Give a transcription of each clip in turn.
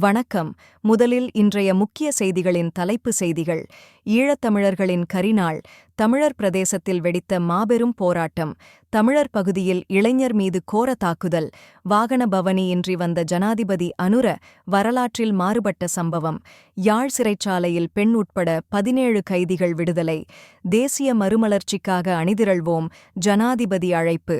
வணக்கம். முதலில் இன்றைய முக்கிய செய்திகளின் தலைப்பு செய்திகள். ஈழத்தமிழர்களின் கரிநாள் தமிழர் பிரதேசத்தில் வெடித்த மாபெரும் போராட்டம் தமிழர் பகுதியில் இளைஞர் மீது கோர தாக்குதல் வாகன பவனியின்றி வந்த ஜனாதிபதி அனுர வரலாற்றில் மாறுபட்ட சம்பவம் யாழ் சிறைச்சாலையில் பெண் உட்பட பதினேழு கைதிகள் விடுதலை தேசிய மறுமலர்ச்சிக்காக அணிதிரள்வோம் ஜனாதிபதி அழைப்பு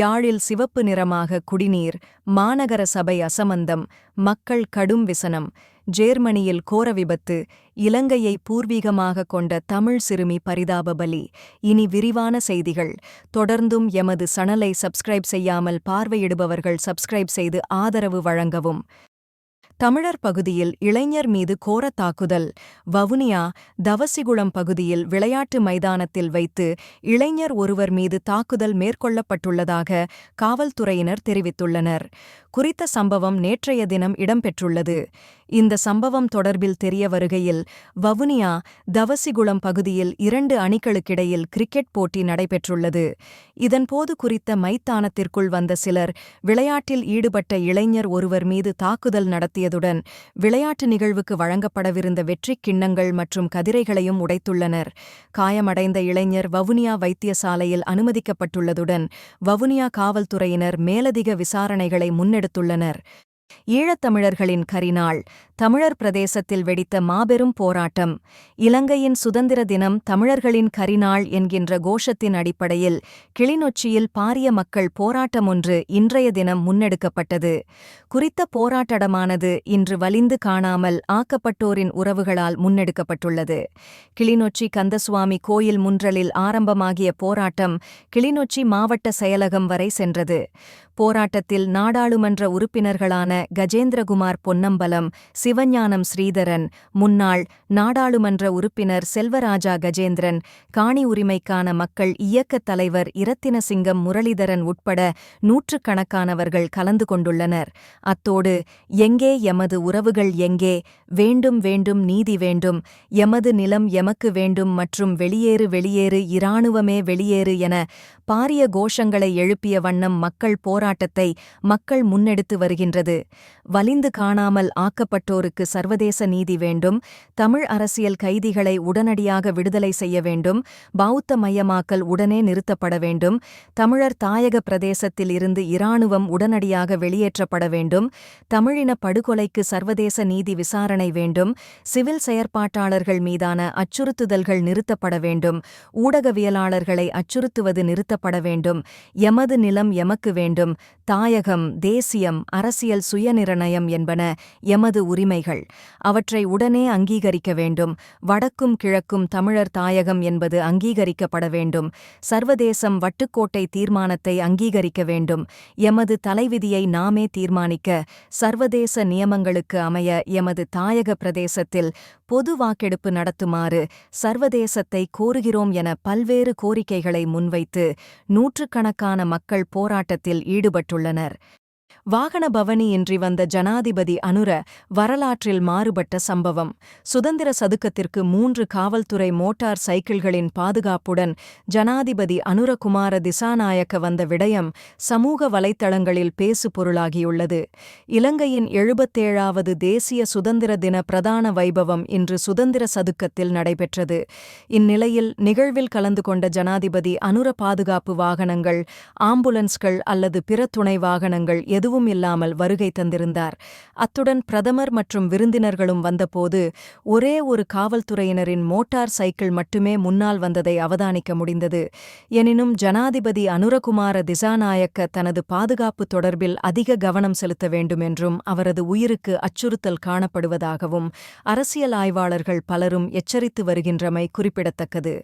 யாழில் சிவப்பு நிறமாக குடிநீர் மாநகர சபை அசமந்தம் மக்கள் கடும் விசனம் ஜேர்மனியில் கோர விபத்து இலங்கையை பூர்வீகமாக கொண்ட தமிழ் சிறுமி பரிதாப பலி. இனி விரிவான செய்திகள். தொடர்ந்தும் எமது சணலை சப்ஸ்கிரைப் செய்யாமல் பார்வையிடுபவர்கள் சப்ஸ்கிரைப் செய்து ஆதரவு வழங்கவும். தமிழர் பகுதியில் இளைஞர் மீது கோர தாக்குதல். வவுனியா தவசிகுளம் பகுதியில் விளையாட்டு மைதானத்தில் வைத்து இளைஞர் ஒருவர் மீது தாக்குதல் மேற்கொள்ளப்பட்டுள்ளதாக காவல்துறையினர் தெரிவித்துள்ளனர். குறித்த சம்பவம் நேற்றைய தினம் இடம்பெற்றுள்ளது. இந்த சம்பவம் தொடர்பில் தெரிய வருகையில் வவுனியா தவசிகுளம் பகுதியில் இரண்டு அணிகளுக்கிடையில் கிரிக்கெட் போட்டி நடைபெற்றுள்ளது. இதன்போது குறித்த மைத்தானத்திற்குள் வந்த சிலர் விளையாட்டில் ஈடுபட்ட இளைஞர் ஒருவர் மீது தாக்குதல் நடத்தியது நடத்தியதுடன் விளையாட்டு நிகழ்வுக்கு வழங்கப்படவிருந்த வெற்றிக் கிண்ணங்கள் மற்றும் கதிரைகளையும் உடைத்துள்ளனர். காயமடைந்த இளைஞர் வவுனியா வைத்தியசாலையில் அனுமதிக்கப்பட்டுள்ளதுடன் வவுனியா காவல்துறையினர் மேலதிக விசாரணைகளை முன்னெடுத்துள்ளனர். ஈழத்தமிழர்களின் கரிநாள் தமிழர் பிரதேசத்தில் வெடித்த மாபெரும் போராட்டம் இலங்கையின் சுதந்திர தினம் தமிழர்களின் கரிநாள் என்கின்ற கோஷத்தின் அடிப்படையில் கிளிநொச்சியில் பாரிய மக்கள் போராட்டம் ஒன்று இன்றைய தினம் முன்னெடுக்கப்பட்டது. குறித்த போராட்டமானது இன்று வலிந்து காணாமல் ஆக்கப்பட்டோரின் உறவுகளால் முன்னெடுக்கப்பட்டுள்ளது. கிளிநொச்சி கந்தசுவாமி கோயில் முன்றலில் ஆரம்பமாகிய போராட்டம் கிளிநொச்சி மாவட்ட செயலகம் வரை சென்றது. போராட்டத்தில் நாடாளுமன்ற உறுப்பினர்களான கஜேந்திரகுமார் பொன்னம்பலம் சிவஞானம் ஸ்ரீதரன் முன்னாள் நாடாளுமன்ற உறுப்பினர் செல்வராஜா கஜேந்திரன் காணி உரிமைக்கான மக்கள் இயக்கத் தலைவர் இரத்தினசிங்கம் முரளிதரன் உட்பட நூற்றுக்கணக்கானவர்கள் கலந்து கொண்டுள்ளனர். அத்தோடு எங்கே எமது உறவுகள் எங்கே? வேண்டும் வேண்டும் நீதி வேண்டும். எமது நிலம் எமக்கு வேண்டும் மற்றும் வெளியேறு வெளியேறு இராணுவமே வெளியேறு என பாரிய கோஷங்களை எழுப்பிய வண்ணம் மக்கள் போராட்டத்தை மக்கள் முன்னெடுத்து வருகின்றது. வலிந்து காணாமல் ஆக்கப்பட்டோருக்கு சர்வதேச நீதி வேண்டும். தமிழ் அரசியல் கைதிகளை உடனடியாக விடுதலை செய்ய வேண்டும். பௌத்த மயமாக்கல் உடனே நிறுத்தப்பட வேண்டும். தமிழர் தாயக பிரதேசத்தில் இருந்து இராணுவம் உடனடியாக வெளியேற்றப்பட வேண்டும். தமிழின படுகொலைக்கு சர்வதேச நீதி விசாரணை வேண்டும். சிவில் செயற்பாட்டாளர்கள் மீதான அச்சுறுத்துதல்கள் நிறுத்தப்பட வேண்டும். ஊடகவியலாளர்களை அச்சுறுத்துவது நிறுத்தப்பட வேண்டும். எமது நிலம் எமக்கு வேண்டும். தாயகம் தேசியம் அரசியல் சுயநிர்ணயம் என்பன எமது உரிமைகள். அவற்றை உடனே அங்கீகரிக்க வேண்டும். வடக்கும் கிழக்கும் தமிழர் தாயகம் என்பது அங்கீகரிக்கப்பட வேண்டும். சர்வதேசம் வட்டுக்கோட்டை தீர்மானத்தை அங்கீகரிக்க வேண்டும். எமது தலைவிதியை நாமே தீர்மானிக்க சர்வதேச நியமங்களுக்கு அமைய எமது தாயக பிரதேசத்தில் பொது வாக்கெடுப்பு நடத்துமாறு சர்வதேசத்தை கோருகிறோம் என பல்வேறு கோரிக்கைகளை முன்வைத்து நூற்றுக்கணக்கான மக்கள் போராட்டத்தில் ஈடுபட்டுள்ளனர். வாகன பவனியின்றி வந்த ஜனாதிபதி அனுர வரலாற்றில் மாறுபட்ட சம்பவம். சுதந்திர சதுக்கத்திற்கு மூன்று காவல்துறை மோட்டார் சைக்கிள்களின் பாதுகாப்புடன் ஜனாதிபதி அனுரகுமார திசாநாயக்க வந்த விடயம் சமூக வலைத்தளங்களில் பேசு பொருளாகியுள்ளது இலங்கையின் எழுபத்தேழாவது தேசிய சுதந்திர தின பிரதான வைபவம் இன்று சுதந்திர சதுக்கத்தில் நடைபெற்றது. இந்நிலையில் நிகழ்வில் கலந்து கொண்ட ஜனாதிபதி அனுர பாதுகாப்பு வாகனங்கள் ஆம்புலன்ஸ்கள் அல்லது பிற துணை வாகனங்கள் எதுவும் இல்லாமல் வருகை தந்திருந்தார். அத்துடன் பிரதமர் மற்றும் விருந்தினர்களும் வந்தபோது ஒரே ஒரு காவல்துறையினரின் மோட்டார் சைக்கிள் மட்டுமே முன்னால் வந்ததை அவதானிக்க முடிந்தது. எனினும் ஜனாதிபதி அனுரகுமார திசாநாயக்க தனது பாதுகாப்பு தொடர்பில் அதிக கவனம் செலுத்த வேண்டும் என்றும் அவரது உயிருக்கு அச்சுறுத்தல் காணப்படுவதாகவும் அரசியல் ஆய்வாளர்கள் பலரும் எச்சரித்து வருகின்றமை குறிப்பிடத்தக்கது.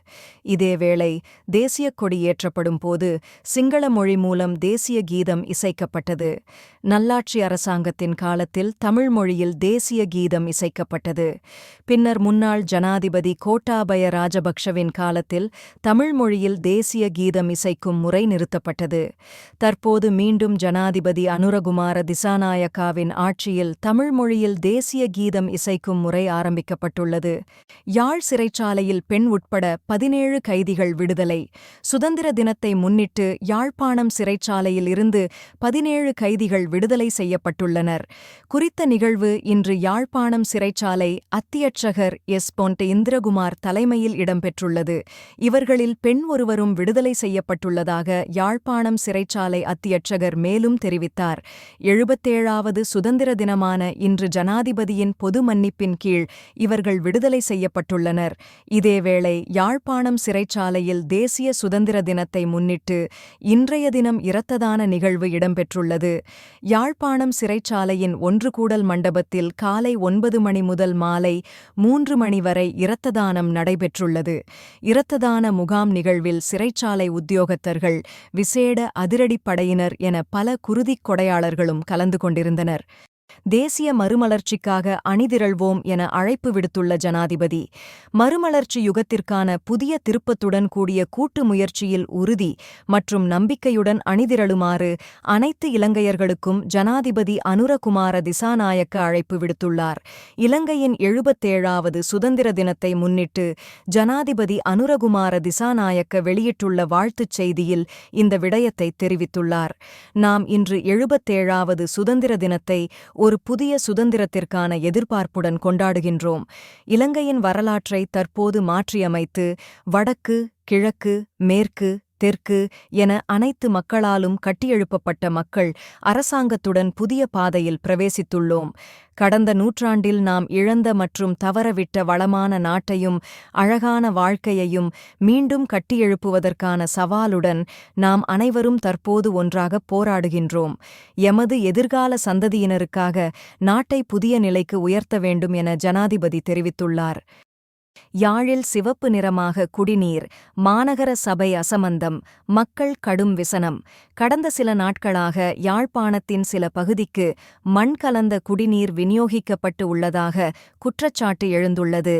இதேவேளை தேசிய கொடி ஏற்றப்படும் போது சிங்கள மொழி மூலம் தேசிய கீதம் இசைக்கப்பட்டது. நல்லாட்சி அரசாங்கத்தின் காலத்தில் தமிழ் மொழியில் தேசிய கீதம் இசைக்கப்பட்டது. பின்னர் முன்னாள் ஜனாதிபதி கோட்டாபய ராஜபக்ஷவின் காலத்தில் தமிழ் மொழியில் தேசிய கீதம் இசைக்கும் முறை நிறுத்தப்பட்டது. தற்போது மீண்டும் ஜனாதிபதி அனுரகுமார திசாநாயக்காவின் ஆட்சியில் தமிழ் மொழியில் தேசிய கீதம் இசைக்கும் முறை ஆரம்பிக்கப்பட்டுள்ளது. யாழ் சிறைச்சாலையில் பெண் உட்பட பதினேழு கைதிகள் விடுதலை. சுதந்திர தினத்தை முன்னிட்டு யாழ்ப்பாணம் சிறைச்சாலையில் இருந்து பதினேழு கைதி கைதிகள் விடுதலை செய்யப்பட்டுள்ளனர். குறித்த நிகழ்வு இன்று யாழ்ப்பாணம் சிறைச்சாலை அத்தியட்சகர் எஸ். பொன்ட். இந்திரகுமார் தலைமையில் இடம்பெற்றுள்ளது. இவர்களில் பெண் ஒருவரும் விடுதலை செய்யப்பட்டுள்ளதாக யாழ்ப்பாணம் சிறைச்சாலை அத்தியட்சகர் மேலும் தெரிவித்தார். எழுபத்தேழாவது சுதந்திர தினமான இன்று ஜனாதிபதியின் பொது மன்னிப்பின் கீழ் இவர்கள் விடுதலை செய்யப்பட்டுள்ளனர். இதேவேளை யாழ்ப்பாணம் சிறைச்சாலையில் தேசிய சுதந்திர தினத்தை முன்னிட்டு இன்றைய தினம் இரத்ததான நிகழ்வு இடம்பெற்றுள்ளது. யாழ்ப்பாணம் சிறைச்சாலையின் ஒன்று கூடல் மண்டபத்தில் காலை ஒன்பது மணி முதல் மாலை மூன்று மணி வரை இரத்ததானம் நடைபெற்றுள்ளது. இரத்ததான முகாம் நிகழ்வில் சிறைச்சாலை உத்தியோகத்தர்கள் விசேட அதிரடிப்படையினர் என பல குருதிக் கொடையாளர்களும் கலந்து கொண்டிருந்தனர். தேசிய மறுமலர்ச்சிக்காக அணிதிரள்வோம் என அழைப்பு விடுத்துள்ள ஜனாதிபதி மறுமலர்ச்சி யுகத்திற்கான புதிய திருப்பத்துடன் கூடிய கூட்டு முயற்சியில் உறுதி மற்றும் நம்பிக்கையுடன் அணிதிரளுமாறு அனைத்து இலங்கையர்களுக்கும் ஜனாதிபதி அனுரகுமார திசாநாயக்க அழைப்பு விடுத்துள்ளார். இலங்கையின் எழுபத்தேழாவது சுதந்திர தினத்தை முன்னிட்டு ஜனாதிபதி அனுரகுமார திசாநாயக்க வெளியிட்டுள்ள வாழ்த்துச் செய்தியில் இந்த விடயத்தை தெரிவித்துள்ளார். நாம் இன்று எழுபத்தேழாவது சுதந்திர தினத்தை ஒரு புதிய சுதந்திரத்திற்கான எதிர்பார்ப்புடன் கொண்டாடுகின்றோம். இலங்கையின் வரலாற்றை தற்போது மாற்றியமைத்து வடக்கு கிழக்கு மேற்கு தெற்கு என அனைத்து மக்களாலும் கட்டியெழுப்பப்பட்ட மக்கள் அரசாங்கத்துடன் புதிய பாதையில் பிரவேசித்துள்ளோம். கடந்த நூற்றாண்டில் நாம் இழந்த மற்றும் தவறவிட்ட வளமான நாட்டையும் அழகான வாழ்க்கையையும் மீண்டும் கட்டியெழுப்புவதற்கான சவாலுடன் நாம் அனைவரும் தற்போது ஒன்றாக போராடுகின்றோம். எமது எதிர்கால சந்ததியினருக்காக நாட்டை புதிய நிலைக்கு உயர்த்த வேண்டும் என ஜனாதிபதி தெரிவித்துள்ளார். யாழில் சிவப்பு நிறமாக குடிநீர் மாநகர சபை அசமந்தம் மக்கள் கடும் விசனம். கடந்த சில நாட்களாக யாழ்ப்பாணத்தின் சில பகுதிக்கு மண் கலந்த குடிநீர் விநியோகிக்கப்பட்டு உள்ளதாக குற்றச்சாட்டு எழுந்துள்ளது.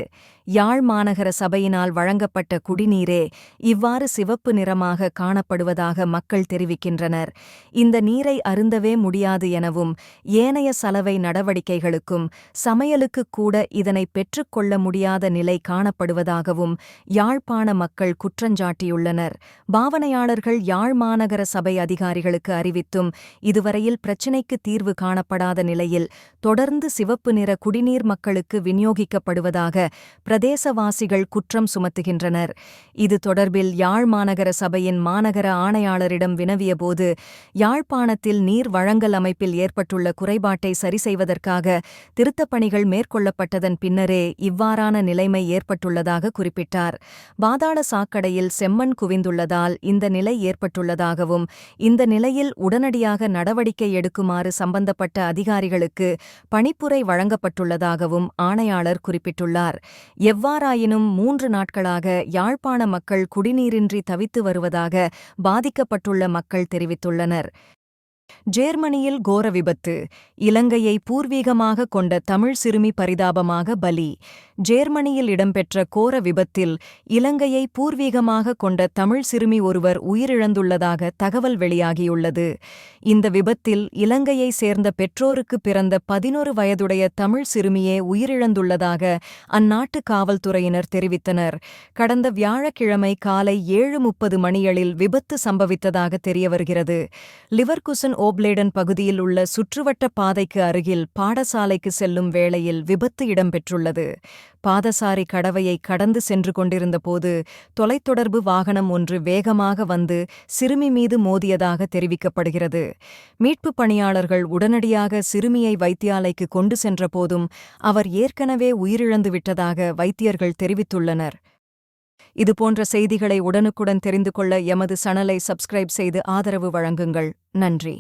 யாழ் மாநகர சபையினால் வழங்கப்பட்ட குடிநீரே இவ்வாறு சிவப்பு நிறமாக காணப்படுவதாக மக்கள் தெரிவிக்கின்றனர். இந்த நீரை அருந்தவே முடியாது எனவும் ஏனைய சலவை நடவடிக்கைகளுக்கும் சமையலுக்கு கூட இதனை பெற்றுக்கொள்ள முடியாத நிலை காணப்படுவதாகவும் யாழ்ப்பாண மக்கள் குற்றஞ்சாட்டியுள்ளனர் பாவனையாளர்கள் யாழ் மாநகர சபை அதிகாரிகளுக்கு அறிவித்தும் இதுவரையில் பிரச்சினைக்கு தீர்வு காணப்படாத நிலையில் தொடர்ந்து சிவப்பு நிற குடிநீர் மக்களுக்கு விநியோகிக்கப்படுவதாக பிரதேசவாசிகள் குற்றம் சுமத்துகின்றனர். இது தொடர்பில் யாழ் மாநகர சபையின் மாநகர ஆணையாளரிடம் வினவியபோது யாழ்ப்பாணத்தில் நீர் வழங்கல் அமைப்பில் ஏற்பட்டுள்ள குறைபாட்டை சரி செய்வதற்காக திருத்தப் பணிகள் மேற்கொள்ளப்பட்டதன் பின்னரே இவ்வாறான நிலைமை ஏற்பட்டுள்ளதாக குறிப்பிட்டார். பாதாள சாக்கடையில் செம்மண் குவிந்துள்ளதால் இந்த நிலை ஏற்பட்டுள்ளதாகவும் இந்த நிலையில் உடனடியாக நடவடிக்கை எடுக்குமாறு சம்பந்தப்பட்ட அதிகாரிகளுக்கு பணிப்புரை வழங்கப்பட்டுள்ளதாகவும் ஆணையாளர் குறிப்பிட்டுள்ளார். எவ்வாறாயினும் மூன்று நாட்களாக யாழ்ப்பாண மக்கள் குடிநீரின்றி தவித்து வருவதாக பாதிக்கப்பட்டுள்ள மக்கள் தெரிவித்துள்ளனர். ஜேர்மனியில் கோர விபத்து இலங்கையை பூர்வீகமாக கொண்ட தமிழ் சிறுமி பரிதாபமாக பலி ஜேர்மனியில் இடம்பெற்ற கோர விபத்தில் இலங்கையை பூர்வீகமாக கொண்ட தமிழ் சிறுமி ஒருவர் உயிரிழந்துள்ளதாக தகவல் வெளியாகியுள்ளது. இந்த விபத்தில் இலங்கையை சேர்ந்த பெற்றோருக்கு பிறந்த பதினொரு வயதுடைய தமிழ் சிறுமியே உயிரிழந்துள்ளதாக அந்நாட்டு காவல்துறையினர் தெரிவித்தனர். கடந்த வியாழக்கிழமை காலை ஏழு முப்பது மணியளில் விபத்து சம்பவித்ததாக தெரியவருகிறது. லிவர்குசன் ஓப்லேடன் பகுதியில் உள்ள சுற்றுவட்ட பாதைக்கு அருகில் பாடசாலைக்கு செல்லும் வேளையில் விபத்து இடம்பெற்றுள்ளது. பாதசாரி கடவையை கடந்து சென்று கொண்டிருந்தபோது தொலைத்தொடர்பு வாகனம் ஒன்று வேகமாக வந்து சிறுமி மீது மோதியதாக தெரிவிக்கப்படுகிறது. மீட்புப் பணியாளர்கள் உடனடியாக சிறுமியை வைத்தியாலைக்கு கொண்டு சென்றபோதும் அவர் ஏற்கனவே உயிரிழந்து விட்டதாக வைத்தியர்கள் தெரிவித்துள்ளனர். இதுபோன்ற செய்திகளை உடனுக்குடன் தெரிந்து கொள்ள எமது சனலை சப்ஸ்கிரைப் செய்து ஆதரவு வழங்குங்கள். நன்றி.